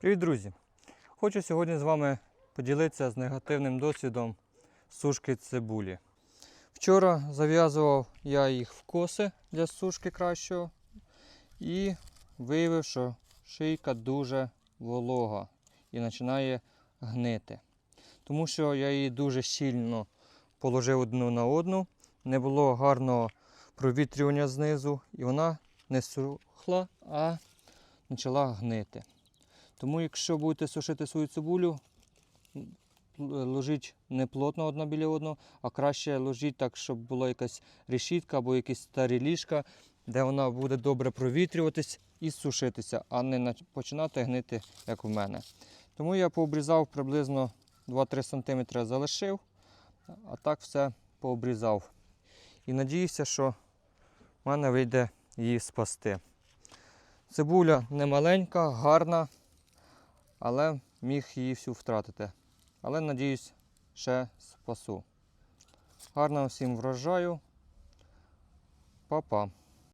Привіт, друзі! Хочу сьогодні з вами поділитися з негативним досвідом сушки цибулі. Вчора зав'язував я їх в коси для сушки кращого і виявив, що шийка дуже волога і починає гнити. Тому що я її дуже щільно положив одну на одну, не було гарного провітрювання знизу, і вона не сухла, а почала гнити. Тому, якщо будете сушити свою цибулю, ложіть не плотно одна біля одного, а краще ложіть так, щоб була якась решітка або якісь старі ліжка, де вона буде добре провітрюватись і сушитися, а не починати гнити, як в мене. Тому я пообрізав приблизно 2-3 см залишив, а так все пообрізав. І надіюся, що в мене вийде її спасти. Цибуля не маленька, гарна, але міг її всю втратити. Але надіюсь, ще спасу. Гарного всім врожаю. Па-па.